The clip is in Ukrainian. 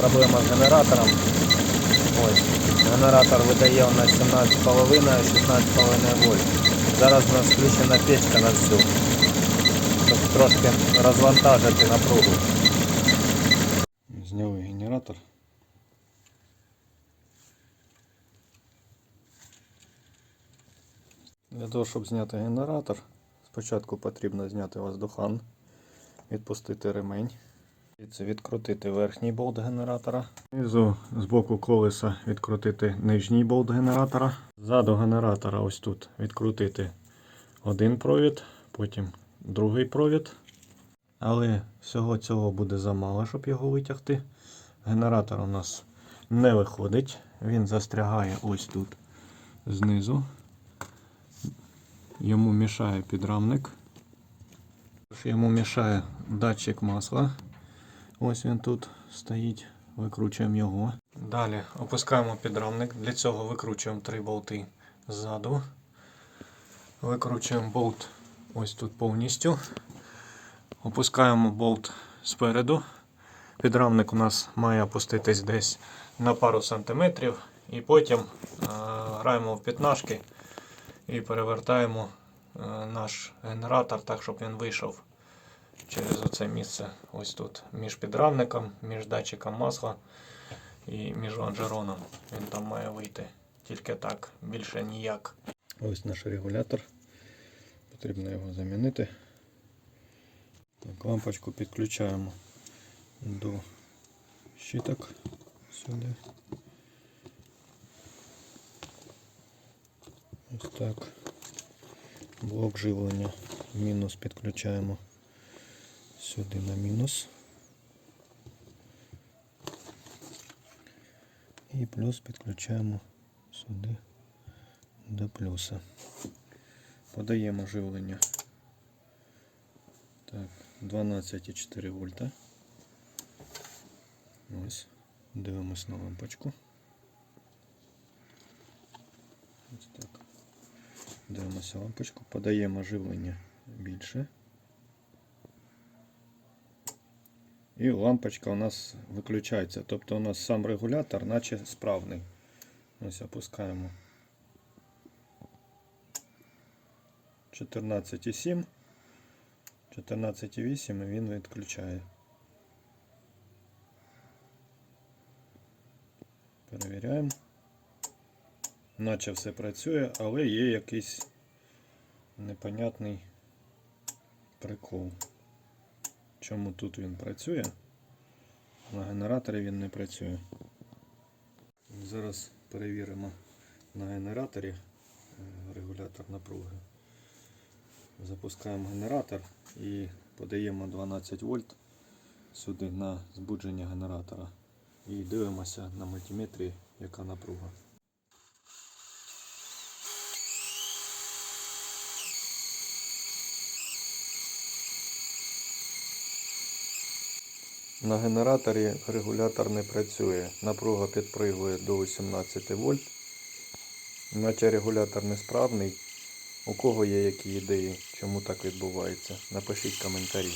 проблема з генератором. Ось. Генератор видає у нас 17,5, 16,5 вольт. Зараз у нас включена печка на всю. Щоб трошки розвантажити напругу. Зняли генератор. Для того, щоб зняти генератор, спочатку потрібно зняти воздухан, відпустити ремень. Це відкрутити верхній болт генератора. Знизу з боку колеса відкрутити нижній болт генератора. Ззаду генератора ось тут відкрутити один провід, потім другий провід. Але всього цього буде замало, щоб його витягти. Генератор у нас не виходить. Він застрягає ось тут знизу. Йому мішає підрамник. Йому мішає датчик масла. Ось він тут стоїть. Викручуємо його. Далі опускаємо підрамник. Для цього викручуємо три болти ззаду. Викручуємо болт ось тут повністю. Опускаємо болт спереду. Підрамник у нас має опуститись десь на пару сантиметрів. І потім е, граємо в п'ятнашки і перевертаємо е, наш генератор так, щоб він вийшов через оце місце ось тут. Між підрамником, між датчиком масла і між лонжероном. Він там має вийти. Тільки так, більше ніяк. Ось наш регулятор. Потрібно його замінити. Так, лампочку підключаємо до щиток сюди. Ось так. Блок живлення мінус підключаємо сюди на мінус. І плюс підключаємо сюди до плюса. Подаємо живлення. Так, 12,4 вольта. Ось. Дивимось на лампочку. Ось так. Дивимося лампочку, подаємо живлення більше. І лампочка у нас виключається. Тобто у нас сам регулятор наче справний. Ось опускаємо 14,7. 14,8 і він відключає. Перевіряємо. Наче все працює, але є якийсь непонятний прикол. Чому тут він працює? На генераторі він не працює. Зараз перевіримо на генераторі е, регулятор напруги. Запускаємо генератор і подаємо 12 вольт сюди на збудження генератора. І дивимося на мультиметрі, яка напруга. На генераторі регулятор не працює. Напруга підпригує до 18 вольт. Наче регулятор несправний. У кого є які ідеї, чому так відбувається? Напишіть коментарі.